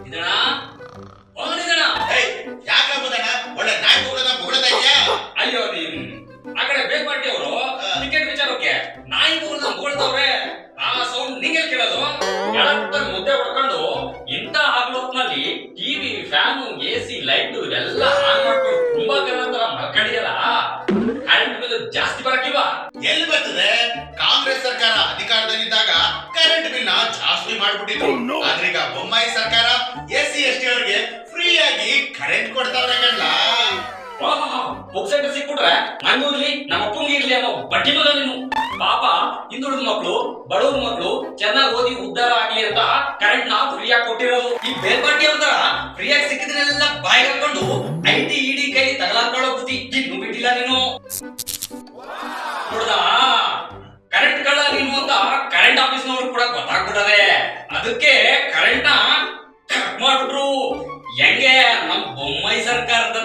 ಇದಣ್ಣ ಹೋಗಲಿದಣ ಏಯ್ ಯಾಕ ಬುದಣ್ಣ ಒಳ್ಳೆ ನಾಯಿ ಕೂಗದ ಮುಗಳ್ತಾ ಇದೆಯಾ ಅಯ್ಯೋ ನೀನ್ ಆ ಕಡೆ ಬೇಕ್ಪಾಟಿ ಅವರು ಟಿಕೆಟ್ ವಿಚಾರಕ್ಕೆ ನಾಯಿ ಮುಗಿದ ಮುಗಳ್ತವ್ರೆ ಆ ಸೌಂಡ್ ನಿಂಗೆ ಕೇಳೋದು ಎಳತ್ತ ಮುದ್ದೆ ಹೊಡ್ಕೊಂಡು ಇಂಥ ಹಗಲೊತ್ನಲ್ಲಿ TV fan A C light ಇವೆಲ್ಲ ಆನ್ ಮಾಡ್ಕೊಂಡು ತುಂಬಾ ಕಾಲ ತರ ಮಕ್ಕಳಿಯಲ್ಲ ಕರೆಂಟ್ ಬಿಲ್ ಜಾಸ್ತಿ ಬರಕಿಲ್ವಾ ಎಲ್ಲಿ ಬರ್ತದೆ ಜಾಸ್ತಿ ಮಾಡ್ಬಿಟ್ಟಿದ್ರು ಆದ್ರೀಗ ಬೊಮ್ಮಾಯಿ ಸರ್ಕಾರ ಎಸ್ ಸಿ ಎಸ್ ಟಿ ಅವರಿಗೆ ಫ್ರೀ ಆಗಿ ಕರೆಂಟ್ ಕೊಡ್ತಾವ್ರೆ ಕಣ್ಣ ಪುಕ್ಸೆಟ್ ಸಿಕ್ಬಿಟ್ರೆ ನಂಗೂ ಇರ್ಲಿ ನಮ್ಮ ಅಪ್ಪಂಗೆ ಇರ್ಲಿ ಅನ್ನೋ ಬಡ್ಡಿ ಮಗ ನೀನು. ಪಾಪ ಹಿಂದುಳಿದ ಮಕ್ಕಳು ಬಡವ್ರ ಮಕ್ಕಳು ಚೆನ್ನಾಗಿ ಓದಿ ಉದ್ಧಾರ ಆಗ್ಲಿ ಅಂತ ಕರೆಂಟ್ ನಾ ಫ್ರೀ ಆಗಿ ಕೊಟ್ಟಿರೋದು. ಈ ಬೇರ್ಪಾಟಿ ಅವ್ರ ಫ್ರೀ ಆಗಿ ಸಿಕ್ಕಿದ್ರೆಲ್ಲ ಬಾಯಿ ಹಾಕೊಂಡು ಐಟಿ ಟಿ ಇಡಿ ಕೈ ತಗಲಾಕೊಳ್ಳೋ ಬುದ್ಧಿ ಇನ್ನು ಬಿಟ್ಟಿಲ್ಲ ನೀನು. ಅದಕ್ಕೆ ಕರೆಂಟ್ ಮಾಡ್ಬಿಟ್ರು. ಹೆಂಗೆ? ನಮ್ ಬೊಮ್ಮಾಯಿ ಸರ್ಕಾರದ